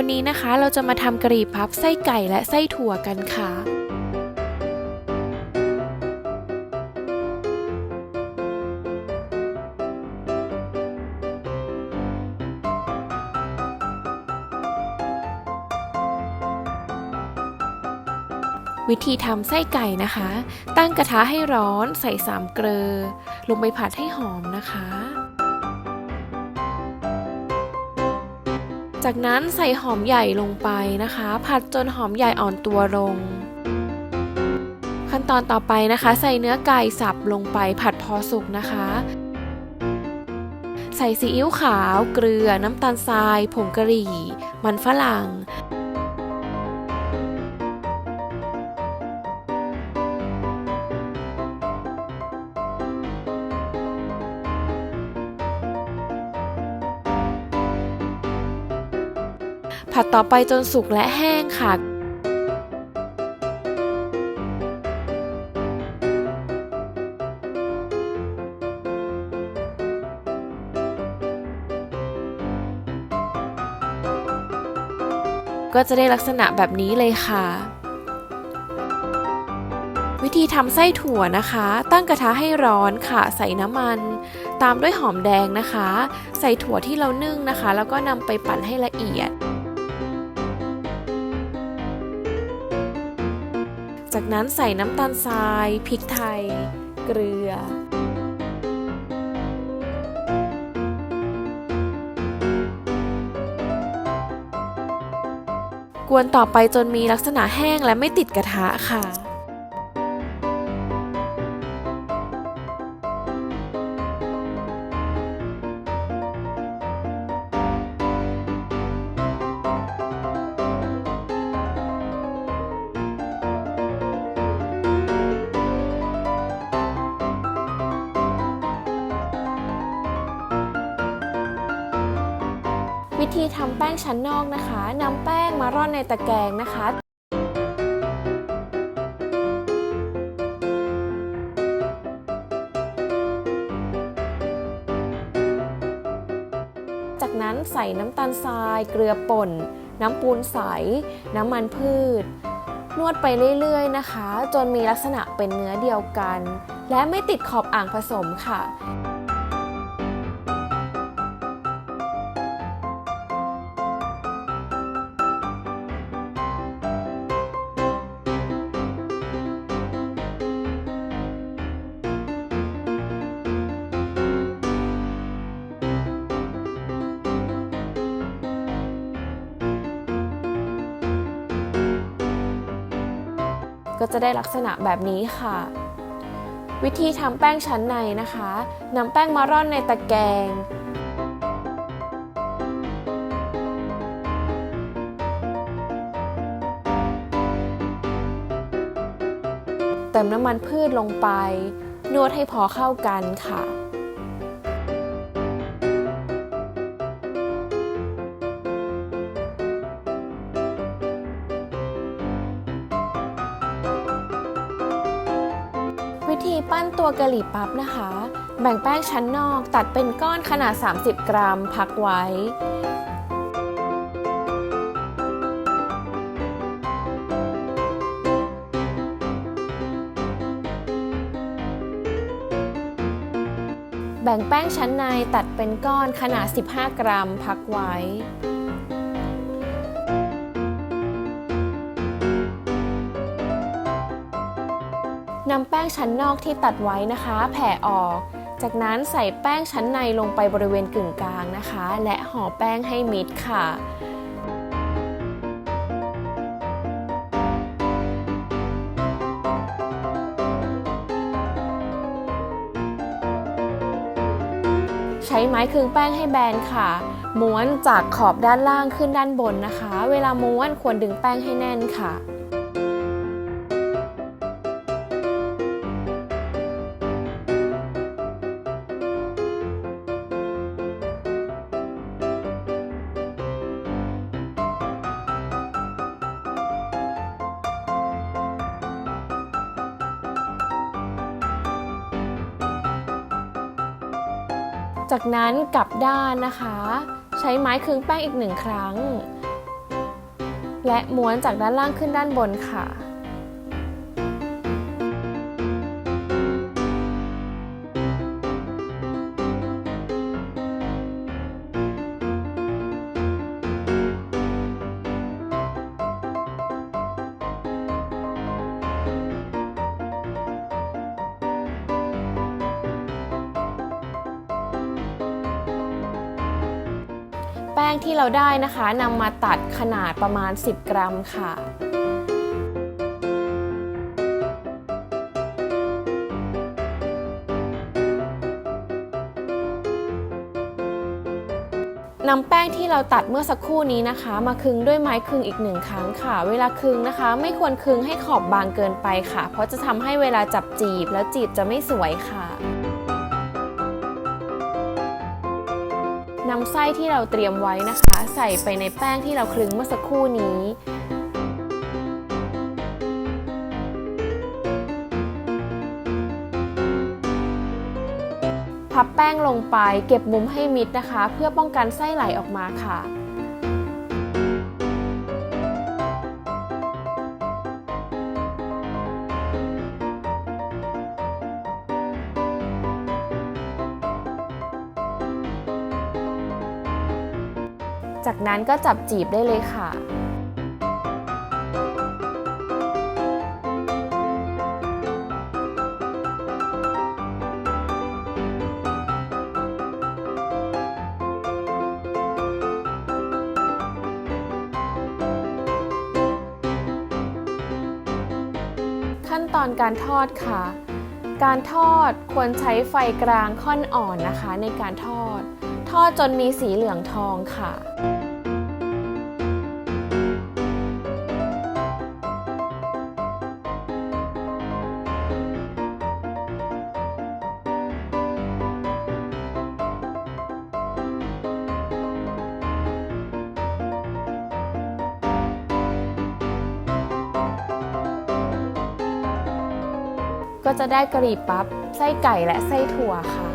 วันนี้นะคะเราจะมาทำกะหรี่พับไส้ไก่และไส้ถั่วกันค่ะวิธีทำไส้ไก่นะคะ ตั้งกระทะให้ร้อน ใส่สามเกลือ ลงไปผัดให้หอมนะคะ จากนั้นใส่หอมใหญ่ลงไปนะคะ ผัดจนหอมใหญ่อ่อนตัวลง ขั้นตอนต่อไปนะคะ ใส่เนื้อไก่สับลงไปผัดพอสุกนะคะ ใส่ซีอิ๊วขาว เกลือ น้ำตาลทราย ผงกะหรี่ มันฝรั่ง ผัดต่อไปจนสุกและแห้งค่ะ ก็จะได้ลักษณะแบบนี้เลยค่ะวิธีทำไส้ถั่วนะคะ ตั้งกระทะให้ร้อนค่ะ ใส่น้ำมัน ตามด้วยหอมแดงนะคะ ใส่ถั่วที่เรานึ่งนะคะ แล้วก็นำไปปั่นให้ละเอียด จากนั้นใส่น้ำตาลทราย พริกไทย เกลือ กวนต่อไปจนมีลักษณะแห้งและไม่ติดกระทะค่ะ ธีทำแป้งชั้นนอกนะคะนำแป้งมาร่อนในตะแกรงนะคะจากนั้นใส่น้ำตาลทราย เกลือป่น น้ำปูนใส น้ำมันพืช นวดไปเรื่อยๆนะคะ จนมีลักษณะเป็นเนื้อเดียวกัน และไม่ติดขอบอ่างผสมค่ะ จะได้ลักษณะแบบนี้ค่ะ วิธีทำแป้งชั้นในนะคะนำแป้งมาร่อนในตะแกรงเติมน้ำมันพืชลงไป นวดให้พอเข้ากันค่ะ ปั้นตัวกะหรี่ปั๊บนะคะ แบ่งแป้งชั้นนอกตัดเป็นก้อนขนาด 30 กรัม พักไว้ แบ่งแป้งชั้นในตัดเป็นก้อนขนาด 15 กรัม พักไว้ ป้งชั้นนอกที่ตัดไว้นะคะ แผ่ออก จากนั้นใส่แป้งชั้นในลงไปบริเวณกึ่งกลางนะคะ และห่อแป้งให้มิดค่ะใช้ไม้คึงแป้งให้แบนค่ะ ม้วนจากขอบด้านล่างขึ้นด้านบนนะคะ เวลาม้วนควรดึงแป้งให้แน่นค่ะ จากนั้นกลับด้านนะคะ ใช้ไม้คึงแป้งอีกหนึ่งครั้ง และม้วนจากด้านล่างขึ้นด้านบนค่ะ แป้งที่เราได้นะคะนำมาตัดขนาดประมาณ 10 กรัมค่ะนำแป้งที่เราตัดเมื่อสักครู่นี้นะคะ มาคึงด้วยไม้คึงอีกหนึ่งครั้งค่ะ เวลาคึงนะคะ ไม่ควรคึงให้ขอบบางเกินไปค่ะ เพราะจะทำให้เวลาจับจีบแล้วจีบจะไม่สวยค่ะ นำไส้ที่เราเตรียมไว้นะคะ ใส่ไปในแป้งที่เราคลึงเมื่อสักครู่นี้ พับแป้งลงไปเก็บมุมให้มิดนะคะ เพื่อป้องกันไส้ไหลออกมาค่ะ จากนั้นก็จับจีบได้เลยค่ะขั้นตอนการทอดค่ะ การทอดควรใช้ไฟกลางค่อนอ่อนนะคะในการทอด อดจนมีสีเหลืองทองค่ะก็จะได้กะหรี่ปั๊บ ไส้ไก่และไส้ถั่วค่ะ